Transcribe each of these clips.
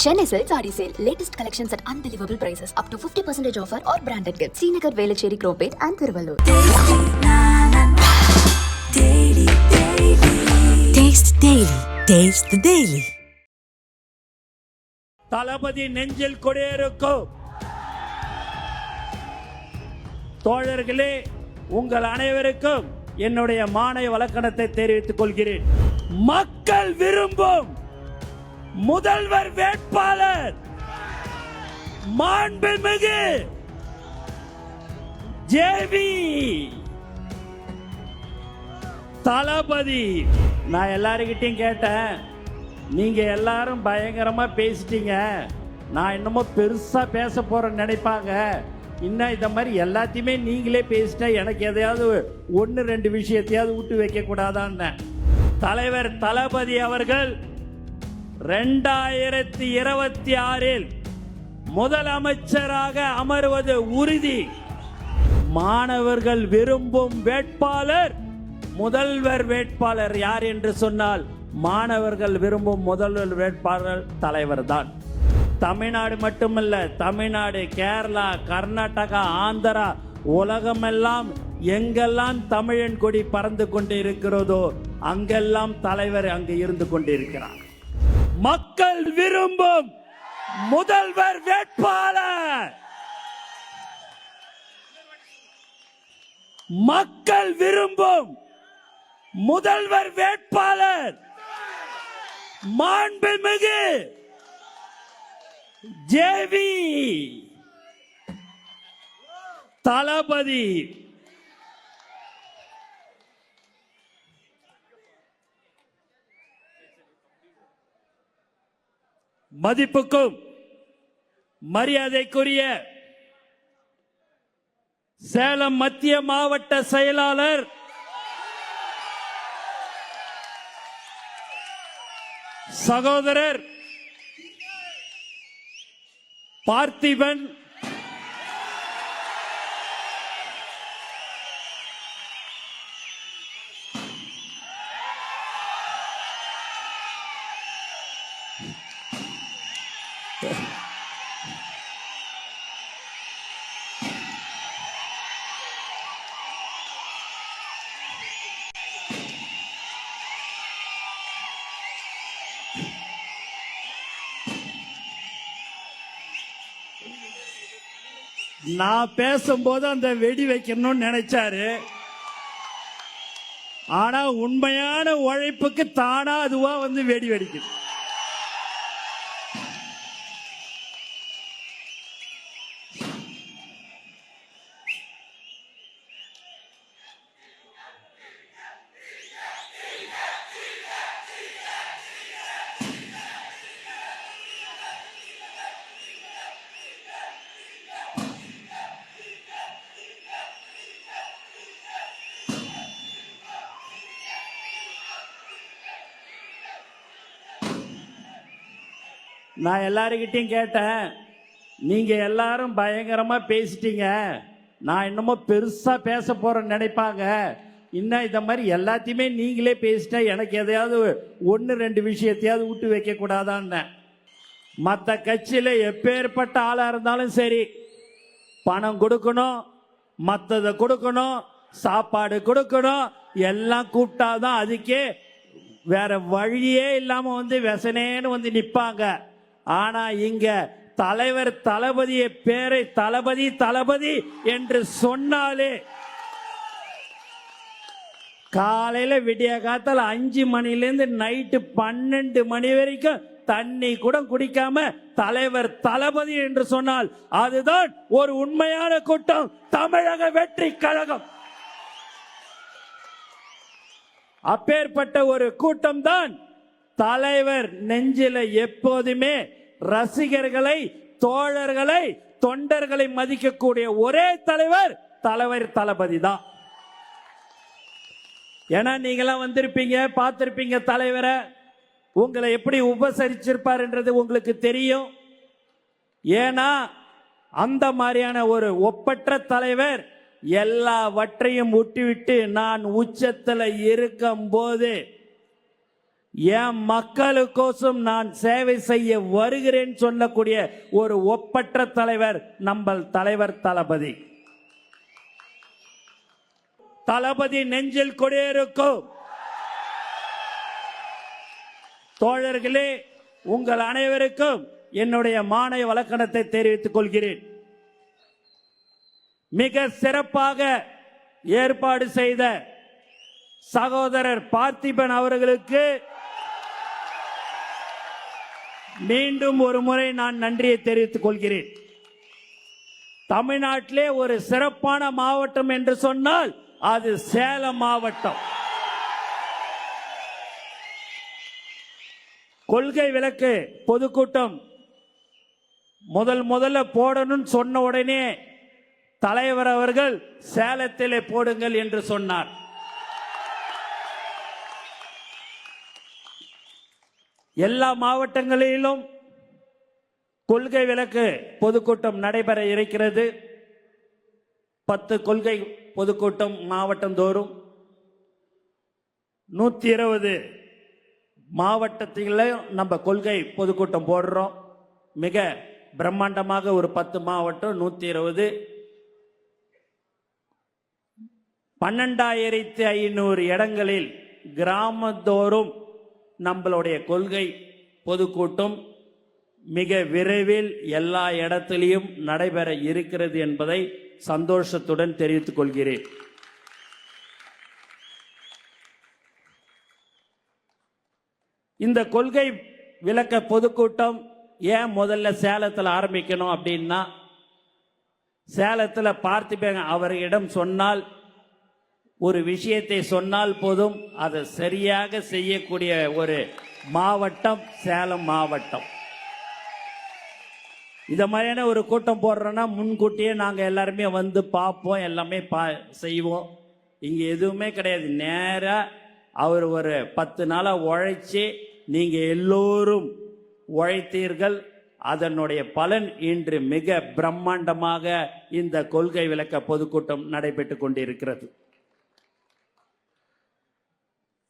Latest collections at unbelievable prices. Up to 50% offer or branded gifts. Srinagar, Velachery, Cropate and Thiruvallur. Taste Daily. Taste the Daily. தளபதி நெஞ்சில் கொடியிருக்கும் தோழர்களே உங்கள் அனைவருக்கும் என்னுடைய மானை வழக்கணத்தை தெரிவித்துக் கொள்கிறேன் மக்கள் விரும்பும் முதல்வர் வேட்பாளர் மாண்புமிகு ஜேவி தளபதி. நான் எல்லாருக்கிட்டையும் கேட்டேன். நீங்க எல்லாரும் பயங்கரமா பேசிட்டீங்க. நான் என்னமோ பெருசா பேச போகிறேன்னு நினைப்பாங்க. இன்னும் இந்த மாதிரி எல்லாத்தையுமே நீங்களே பேசிட்டா எனக்கு எதையாவது ஒன்று ரெண்டு விஷயத்தையாவது விட்டு வைக்க தலைவர் தளபதி அவர்கள் ரெண்டாயிரத்தி இருபத்தி ஆறில் முதலமைச்சராக அமர்வது உறுதி. மாணவர்கள் விரும்பும் வேட்பாளர் முதல்வர் வேட்பாளர் யார் என்று சொன்னால் மாணவர்கள் விரும்பும் முதல்வர் வேட்பாளர் தலைவர் தான். தமிழ்நாடு மட்டுமல்ல தமிழ்நாடு கேரளா கர்நாடகா ஆந்திரா உலகமெல்லாம் எங்கெல்லாம் தமிழன் கொடி பறந்து கொண்டு இருக்கிறதோ அங்கெல்லாம் தலைவர் அங்கு இருந்து கொண்டிருக்கிறார். மக்கள் விரும்பும் முதல்வர் வேட்பாளர். மக்கள் விரும்பும் முதல்வர் வேட்பாளர். மாண்புமிகு ஜேவி தளபதி மதிப்புக்கும் மரியாதைக்குரிய சேலம் மத்திய மாவட்ட செயலாளர் சகோதரர் பார்த்திபன் நான் பேசும்போது அந்த வெடி வைக்கணும்னு நினைச்சாரு. ஆனா உண்மையான உழைப்புக்கு தானா அதுவா வந்து வெடி வெடிக்குது. நான் எல்லாருக்கிட்டையும் கேட்டேன். நீங்க எல்லாரும் பயங்கரமா பேசிட்டீங்க. நான் இன்னமும் பெருசா பேச போறேன்னு நினைப்பாங்க. இன்னும் இந்த மாதிரி எல்லாத்தையுமே நீங்களே பேசிட்டா எனக்கு எதையாவது ஒன்று ரெண்டு விஷயத்தையாவது விட்டு வைக்க மற்ற கட்சியில் எப்பேற்பட்ட ஆளாக இருந்தாலும் சரி பணம் கொடுக்கணும் மற்றதை கொடுக்கணும் சாப்பாடு கொடுக்கணும் எல்லாம் கூப்பிட்டாதான் அதுக்கே வேற வழியே இல்லாமல் வந்து விசனேன்னு வந்து நிற்பாங்க ஆனா இங்க தலைவர் தளபதியை பேரை தளபதி தளபதி என்று சொன்னாலே காலையில விடிய காத்தால அஞ்சு மணிலேருந்து நைட்டு பன்னெண்டு மணி வரைக்கும் தண்ணி கூட குடிக்காம தலைவர் தளபதி என்று சொன்னால் அதுதான் ஒரு உண்மையான கூட்டம். தமிழக வெற்றி கழகம். அப்பேற்பட்ட ஒரு கூட்டம் தான் தலைவர் நெஞ்சில எப்போதுமே ரசிகர்களை தோழர்களை தொண்டர்களை மதிக்கக்கூடிய ஒரே தலைவர் தலைவர் தளபதி தான். ஏன்னா நீங்களாம் வந்திருப்பீங்க பார்த்திருப்பீங்க தலைவரை. உங்களை எப்படி உபசரிச்சிருப்பாருன்றது உங்களுக்கு தெரியும். ஏன்னா அந்த மாதிரியான ஒரு ஒப்பற்ற தலைவர் எல்லாவற்றையும் விட்டுவிட்டு நான் உச்சத்தில் இருக்கும் போது என் மக்களுக்கோசம் நான் சேவை செய்ய வருகிறேன் சொல்லக்கூடிய ஒரு ஒப்பற்ற தலைவர் நம்ம தலைவர் தளபதி. தளபதி நெஞ்சில் கொடியிருக்கும். தோழர்களே உங்கள் அனைவருக்கும் என்னுடைய மானை வழக்கணத்தை தெரிவித்துக் கொள்கிறேன். மிக சிறப்பாக ஏற்பாடு செய்த சகோதரர் பார்த்திபன் அவர்களுக்கு மீண்டும் ஒரு முறை நான் நன்றியை தெரிவித்துக் கொள்கிறேன். தமிழ்நாட்டிலே ஒரு சிறப்பான மாவட்டம் என்று சொன்னால் அது சேலம் மாவட்டம். கொள்கை விளக்கு பொதுக்கூட்டம் முதல் முதல்ல போடணும்னு சொன்ன உடனே தலைவர் அவர்கள் சேலத்திலே போடுங்கள் என்று சொன்னார். எல்லா மாவட்டங்களிலும் கொள்கை விளக்கு பொதுக்கூட்டம் நடைபெற இருக்கிறது. பத்து கொள்கை பொதுக்கூட்டம் மாவட்டம் தோறும் நூத்தி இருபது மாவட்டத்திலையும் நம்ம கொள்கை பொதுக்கூட்டம் போடுறோம். மிக பிரம்மாண்டமாக ஒரு பத்து மாவட்டம் நூத்தி இருபது பன்னெண்டாயிரத்தி ஐநூறு இடங்களில் கிராமந்தோறும் நம்மளுடைய கொள்கை பொதுக்கூட்டம் மிக விரைவில் எல்லா இடத்திலையும் நடைபெற இருக்கிறது என்பதை சந்தோஷத்துடன் தெரிவித்துக் கொள்கிறேன். இந்த கொள்கை விளக்க பொதுக்கூட்டம் ஏன் முதல்ல சேலத்தில் ஆரம்பிக்கணும் அப்படின்னா சேலத்தில் பார்த்திபன் அவரிடம் சொன்னால் ஒரு விஷயத்தை சொன்னால் போதும் அதை சரியாக செய்யக்கூடிய ஒரு மாவட்டம் சேலம் மாவட்டம். இந்த மாதிரியான ஒரு கூட்டம் போடுறோன்னா முன்கூட்டியே நாங்கள் எல்லாருமே வந்து பார்ப்போம் எல்லாமே பா செய்வோம். இங்கே எதுவுமே கிடையாது. நேராக அவர் ஒரு பத்து நாளாக உழைச்சி நீங்கள் எல்லோரும் உழைத்தீர்கள். அதனுடைய பலன் இன்று மிக பிரம்மாண்டமாக இந்த கொள்கை விளக்க பொதுக்கூட்டம் நடைபெற்று கொண்டிருக்கிறது.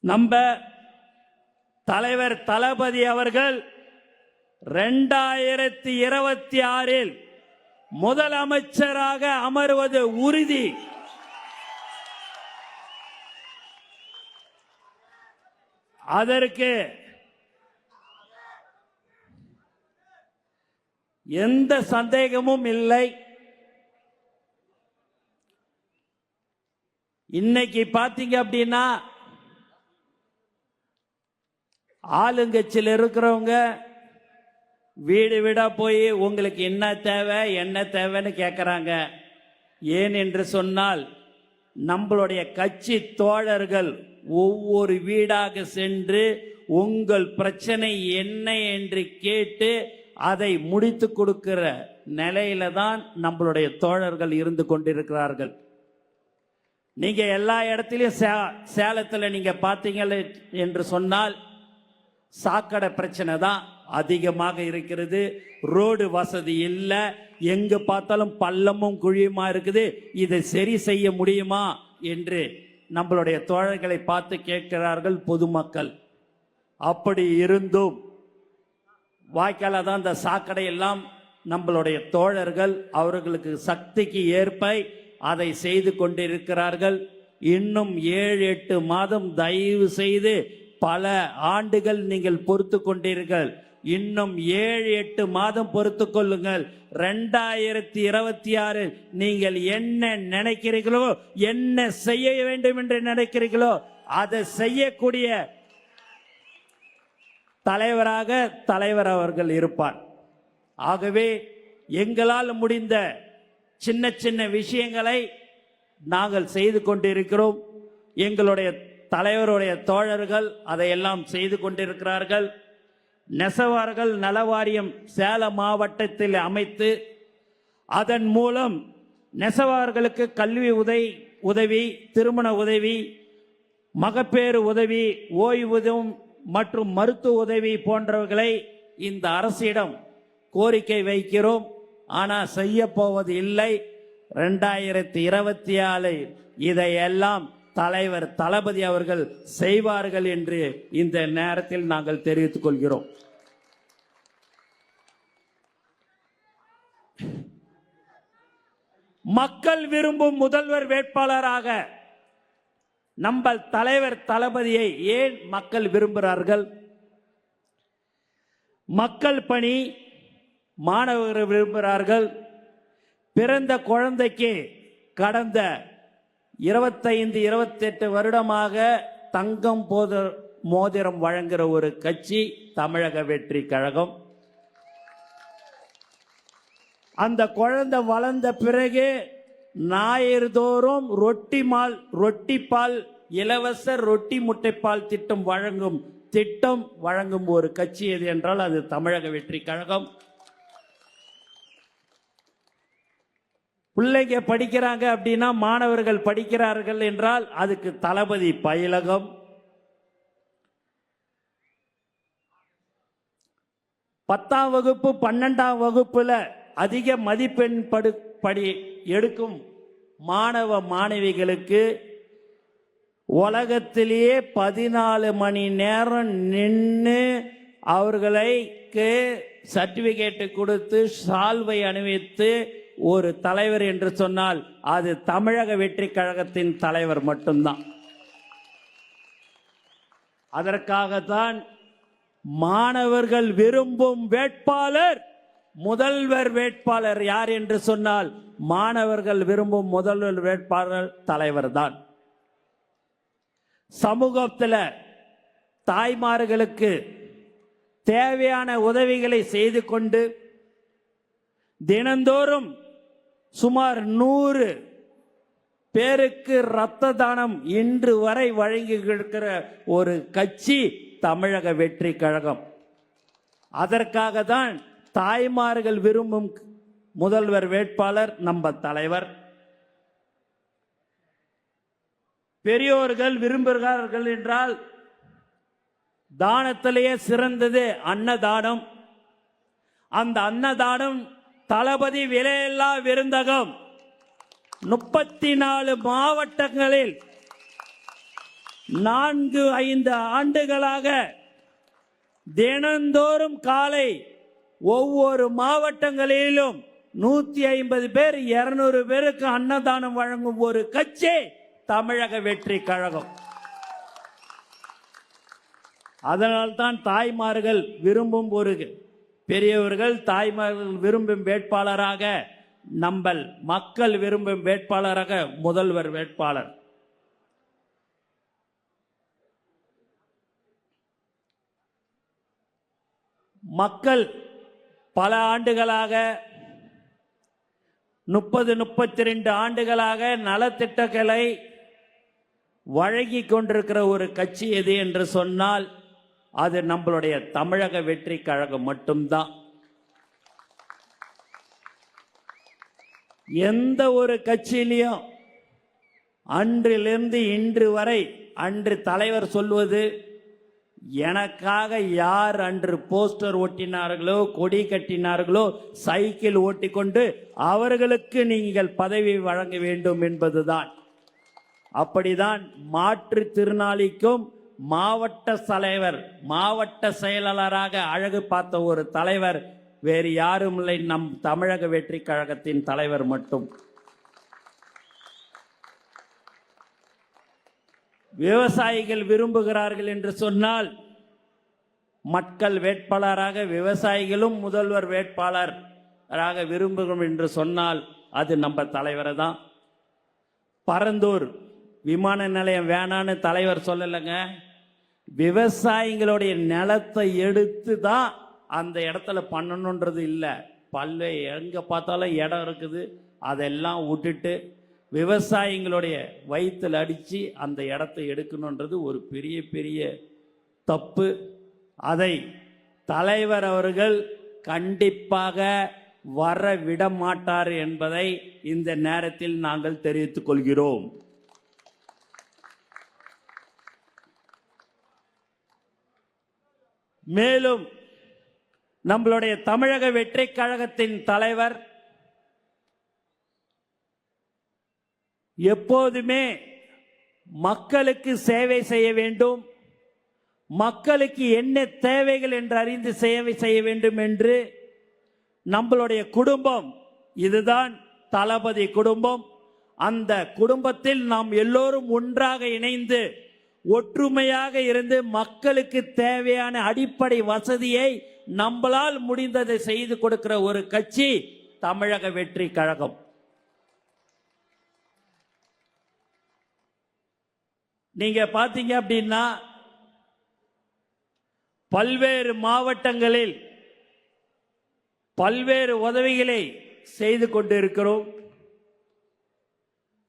நம்ம தலைவர் தளபதி அவர்கள் ரெண்டாயிரத்தி இருபத்தி ஆறில் முதலமைச்சராக அமர்வது உறுதி. அதற்கு எந்த சந்தேகமும் இல்லை. இன்னைக்கு பாத்தீங்க அப்படின்னா ஆளுங்கட்சியில் இருக்கிறவங்க வீடு வீடா போய் உங்களுக்கு என்ன தேவை என்ன தேவைன்னு கேட்குறாங்க ஏன் என்று சொன்னால் நம்மளுடைய கட்சி தோழர்கள் ஒவ்வொரு வீடாக சென்று உங்கள் பிரச்சனை என்ன என்று கேட்டு அதை முடித்து கொடுக்கிற நிலையில தான் நம்மளுடைய தோழர்கள் இருந்து கொண்டிருக்கிறார்கள். நீங்க எல்லா இடத்துலையும் சே- நீங்க பார்த்தீங்க என்று சொன்னால் சாக்கடை பிரச்சனை தான் அதிகமாக இருக்கிறது. ரோடு வசதி இல்லை. எங்கு பார்த்தாலும் பள்ளமும் குழியுமா இருக்குது. இதை சரி செய்ய முடியுமா என்று நம்மளுடைய தோழர்களை பார்த்து கேட்கிறார்கள் பொதுமக்கள். அப்படி இருந்தும் வாய்க்கால தான் இந்த சாக்கடை எல்லாம் நம்மளுடைய தோழர்கள் அவர்களுக்கு சக்திக்கு ஏற்ப அதை செய்து கொண்டிருக்கிறார்கள். இன்னும் ஏழு எட்டு மாதம் தயவு செய்து பல ஆண்டுகள் நீங்கள் பொறுத்து கொண்டீர்கள். இன்னும் ஏழு எட்டு மாதம் பொறுத்து கொள்ளுங்கள். ரெண்டாயிரத்தி இருபத்தி ஆறு நீங்கள் என்ன நினைக்கிறீர்களோ என்ன செய்ய வேண்டும் என்று நினைக்கிறீர்களோ அதை செய்யக்கூடிய தலைவராக தலைவர் அவர்கள் இருப்பார். ஆகவே எங்களால் முடிந்த சின்ன சின்ன விஷயங்களை நாங்கள் செய்து கொண்டிருக்கிறோம். எங்களுடைய தலைவருடைய தோழர்கள் அதையெல்லாம் செய்து கொண்டிருக்கிறார்கள். நெசவார்கள் நலவாரியம் சேலம் மாவட்டத்தில் அமைத்து அதன் மூலம் நெசவார்களுக்கு கல்வி உதவி உதவி திருமண உதவி மகப்பேறு உதவி ஓய்வூதியம் மற்றும் மருத்துவ உதவி போன்றவர்களை இந்த அரசிடம் கோரிக்கை வைக்கிறோம். ஆனால் செய்ய போவது இல்லை. ரெண்டாயிரத்தி இருபத்தி ஆறு இதையெல்லாம் தலைவர் தளபதி அவர்கள் செய்வார்கள் என்று இந்த நேரத்தில் நாங்கள் தெரிவித்துக் கொள்கிறோம். மக்கள் விரும்பும் முதல்வர் வேட்பாளராக நம்ம தலைவர் தளபதியை ஏன் மக்கள் விரும்புகிறார்கள்? மக்கள் பணி மாணவர்கள் விரும்புகிறார்கள். பிறந்த குழந்தைக்கு கடந்த இருபத்தைந்து இருபத்தெட்டு வருடமாக தங்கம் போத மோதிரம் வழங்குகிற ஒரு கட்சி தமிழக வெற்றி கழகம். அந்த குழந்தை வளர்ந்த பிறகு ஞாயிறுதோறும் ரொட்டி மால் ரொட்டி பால் இலவச ரொட்டி முட்டைப்பால் திட்டம் வழங்கும் திட்டம் வழங்கும் ஒரு கட்சி எது என்றால் அது தமிழக வெற்றி கழகம். பிள்ளைங்க படிக்கிறாங்க அப்படின்னா மாணவர்கள் படிக்கிறார்கள் என்றால் அதுக்கு தளபதி பயிலகம். பத்தாம் வகுப்பு பன்னெண்டாம் வகுப்புல அதிக மதிப்பெண் படு படி எடுக்கும் மாணவ மாணவிகளுக்கு உலகத்திலேயே பதினாலு மணி நேரம் நின்று அவர்களுக்கு சர்டிஃபிகேட்டு கொடுத்து சால்வை அணிவித்து ஒரு தலைவர் என்று சொன்னால் அது தமிழக வெற்றி கழகத்தின் தலைவர் மட்டும்தான். அதற்காகத்தான் மாணவர்கள் விரும்பும் வேட்பாளர் முதல்வர் வேட்பாளர் யார் என்று சொன்னால் மாணவர்கள் விரும்பும் முதல்வர் வேட்பாளர் தலைவர் தான் சமூகத்தில் தாய்மார்களுக்கு தேவையான உதவிகளை செய்து கொண்டு தினந்தோறும் சுமார் நூறு பேருக்கு இரத்த தானம் இன்று வரை வழங்கி இருக்கிற ஒரு கட்சி தமிழக வெற்றி கழகம். அதற்காக தான் தாய்மார்கள் விரும்பும் முதல்வர் வேட்பாளர் நம்ம தலைவர். பெரியோர்கள் விரும்புகிறார்கள் என்றால் தானத்திலேயே சிறந்தது அன்னதானம். அந்த அன்னதானம் தளபதி விலையில்லா விருந்தகம். முப்பத்தி நாலு மாவட்டங்களில் நான்கு ஐந்து ஆண்டுகளாக தினந்தோறும் காலை ஒவ்வொரு மாவட்டங்களிலும் நூத்தி ஐம்பது பேர் இருநூறு பேருக்கு அன்னதானம் வழங்கும் ஒரு கட்சி தமிழக வெற்றி கழகம். அதனால்தான் தாய்மார்கள் விரும்பும் ஒரு பெரியவர்கள் தாய்மார்கள் விரும்பும் வேட்பாளராக நம்பல் மக்கள் விரும்பும் வேட்பாளராக முதல்வர் வேட்பாளர். மக்கள் பல ஆண்டுகளாக முப்பது முப்பத்தி ரெண்டு ஆண்டுகளாக நலத்திட்டங்களை வழங்கி கொண்டிருக்கிற ஒரு கட்சி எது என்று சொன்னால் அது நம்மளுடைய தமிழக வெற்றி கழகம் மட்டும்தான். எந்த ஒரு கட்சியிலையும் அன்றிலிருந்து இன்று வரை அன்று தலைவர் சொல்வது எனக்காக யார் அன்று போஸ்டர் ஒட்டினார்களோ கொடி கட்டினார்களோ சைக்கிள் ஓட்டிக்கொண்டு அவர்களுக்கு நீங்கள் பதவி வழங்க வேண்டும் என்பதுதான். அப்படிதான் மாற்றுத்திறனாளிக்கும் மாவட்ட தலைவர் மாவட்ட செயலாளராக அழகு பார்த்த ஒரு தலைவர் வேறு யாரும் இல்லை நம் தமிழக வெற்றி கழகத்தின் தலைவர் மட்டும். விவசாயிகள் விரும்புகிறார்கள் என்று சொன்னால் மக்கள் வேட்பாளராக விவசாயிகளும் முதல்வர் வேட்பாளராக விரும்புகிறோம் என்று சொன்னால் அது நம்ம தலைவரை தான். பரந்தூர் விமான நிலையம் வேணான்னு தலைவர் சொல்லலைங்க. விவசாயிகளுடைய நிலத்தை எடுத்து தான் அந்த இடத்துல பண்ணணுன்றது இல்லை. பல்ல எங்கே பார்த்தாலும் இடம் இருக்குது. அதெல்லாம் விட்டுட்டு விவசாயிகளுடைய வயிற்றில் அடித்து அந்த இடத்த எடுக்கணுன்றது ஒரு பெரிய பெரிய தப்பு. அதை தலைவர் அவர்கள் கண்டிப்பாக வர விட மாட்டார் என்பதை இந்த நேரத்தில் நாங்கள் தெரிவித்துக் கொள்கிறோம். மேலும் நம்மளுடைய தமிழக வெற்றி கழகத்தின் தலைவர் எப்போதுமே மக்களுக்கு சேவை செய்ய வேண்டும் மக்களுக்கு என்ன தேவைகள் என்று அறிந்து சேவை செய்ய வேண்டும் என்று நம்மளுடைய குடும்பம் இதுதான் தளபதி குடும்பம். அந்த குடும்பத்தில் நாம் எல்லோரும் ஒன்றாக இணைந்து ஒற்றுமையாக இருந்து மக்களுக்கு தேவையான அடிப்படை வசதியை நம்மளால் முடிந்ததை செய்து கொடுக்கிற ஒரு கட்சி தமிழக வெற்றி கழகம். நீங்க பாத்தீங்க அப்படின்னா பல்வேறு மாவட்டங்களில் பல்வேறு உதவிகளை செய்து கொண்டிருக்கிறோம்.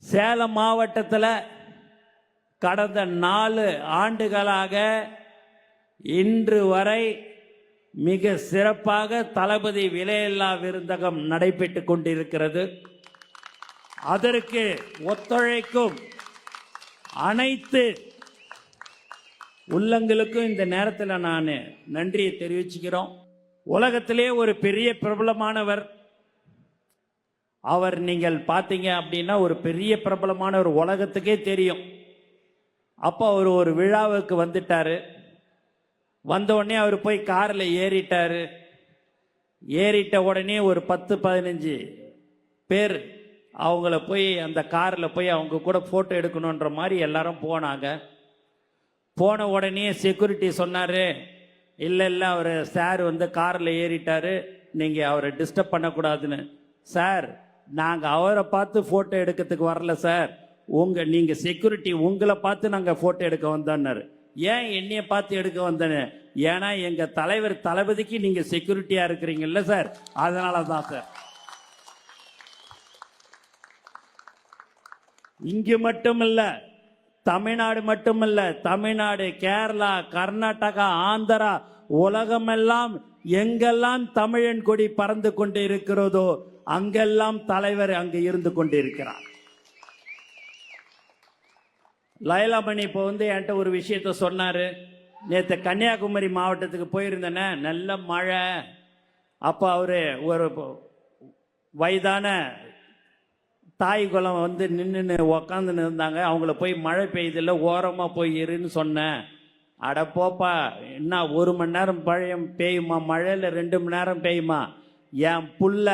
சேலம் மாவட்டத்தில் கடந்த நாலு ஆண்டுகளாக இன்று வரை மிக சிறப்பாக தளபதி விலையில்லா விருந்தகம் நடைபெற்று கொண்டிருக்கிறது. அதற்கு ஒத்துழைக்கும் அனைத்து உள்ளங்களுக்கும் இந்த நேரத்தில் நான் நன்றியை தெரிவிச்சுக்கிறோம். உலகத்திலே ஒரு பெரிய பிரபலமானவர். அவர் நீங்கள் பார்த்தீங்க அப்படின்னா ஒரு பெரிய பிரபலமான ஒரு உலகத்துக்கே தெரியும். அப்போ அவர் ஒரு விழாவுக்கு வந்துட்டாரு. வந்த உடனே அவர் போய் காரில் ஏறிட்டாரு. ஏறிட்ட உடனே ஒரு பத்து பதினஞ்சு பேர் அவங்கள போய் அந்த காரில் போய் அவங்க கூட ஃபோட்டோ எடுக்கணுன்ற மாதிரி எல்லாரும் போனாங்க. போன உடனே செக்யூரிட்டி சொன்னார் இல்லை இல்லை அவர் சார் வந்து காரில் ஏறிட்டார். நீங்கள் அவரை டிஸ்டர்ப் பண்ணக்கூடாதுன்னு. சார் நாங்கள் அவரை பார்த்து ஃபோட்டோ எடுக்கிறதுக்கு வரல சார் உங்கள் நீங்கள் செக்யூரிட்டி உங்களை பார்த்து நாங்கள் ஃபோட்டோ எடுக்க வந்தோன்னாரு ஏன் என்னையை பார்த்து எடுக்க வந்தேன்னு? ஏன்னா எங்கள் தலைவர் தளபதிக்கு நீங்கள் செக்யூரிட்டியாக இருக்கிறீங்கல்ல சார். அதனால தான் சார். இங்கு மட்டுமல்ல தமிழ்நாடு மட்டுமல்ல தமிழ்நாடு கேரளா கர்நாடகா ஆந்திரா உலகமெல்லாம் எங்கெல்லாம் தமிழன் கொடி பறந்து கொண்டு இருக்கிறதோ அங்கெல்லாம் தலைவர் அங்கு இருந்து கொண்டிருக்கிறார். லயலாமணி இப்போ வந்து என்கிட்ட ஒரு விஷயத்த சொன்னார். நேற்று கன்னியாகுமரி மாவட்டத்துக்கு போயிருந்தேனே நல்ல மழை. அப்போ அவர் ஒரு வயதான தாய் குளம் வந்து நின்றுன்னு உக்காந்துன்னு இருந்தாங்க. அவங்கள போய் மழை பெய்யுதில்ல ஓரமாக போய் இருன்னு சொன்னேன். அட போப்பா என்ன ஒரு மணி நேரம் பழையம் பெய்யுமா? மழையில் ரெண்டு மணி நேரம் பெய்யுமா? என் புள்ள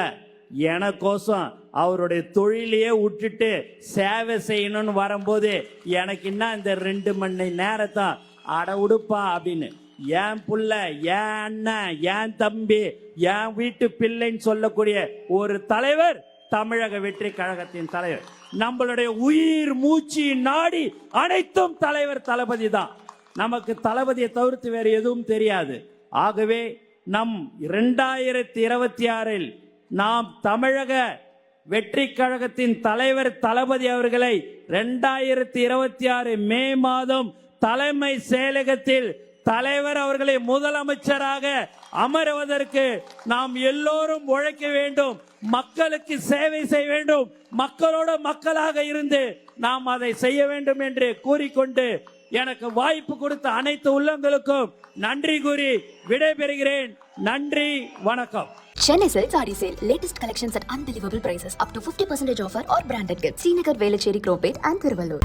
எனக்கோசம் அவருடைய தொழிலையே விட்டுட்டு சேவை செய்யணும்னு வரும்போது எனக்கு என்ன இந்த ரெண்டு மணி நேரத்தை அட உடுப்பா அப்படின்னு. என் புள்ள என் அண்ணன் என் தம்பி என் வீட்டு பிள்ளைன்னு சொல்லக்கூடிய ஒரு தலைவர் தமிழக வெற்றி கழகத்தின் தலைவர். நம்மளுடைய உயிர் மூச்சு நாடி அனைத்தும் தலைவர் தளபதி தான். நமக்கு தளபதியை தவிர்த்து வேறு எதுவும் தெரியாது. ஆகவே நம் இரண்டாயிரத்தி இருபத்தி ஆறில் நாம் தமிழக வெற்றி கழகத்தின் தலைவர் தளபதி அவர்களை ரெண்டாயிரத்தி இருபத்தி ஆறு மே மாதம் தலைமை செயலகத்தில் தலைவர் அவர்களை முதலமைச்சராக அமருவதற்கு நாம் எல்லோரும் உழைக்க வேண்டும். மக்களுக்கு சேவை செய்ய வேண்டும். மக்களோட மக்களாக இருந்து நாம் அதை செய்ய வேண்டும் என்று கூறிக்கொண்டு எனக்கு வாய்ப்பு கொடுத்த அனைத்து உள்ளங்களுக்கும் நன்றி கூறி விடைபெறுகிறேன். நன்றி வணக்கம். Chennai sell sorry sale latest collections at unbelievable prices up to fifty percentage offer or branded gift Srinagar Velachery Chromepet and Tiruvallur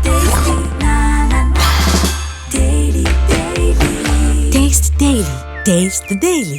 Taste Daily. Taste the Daily.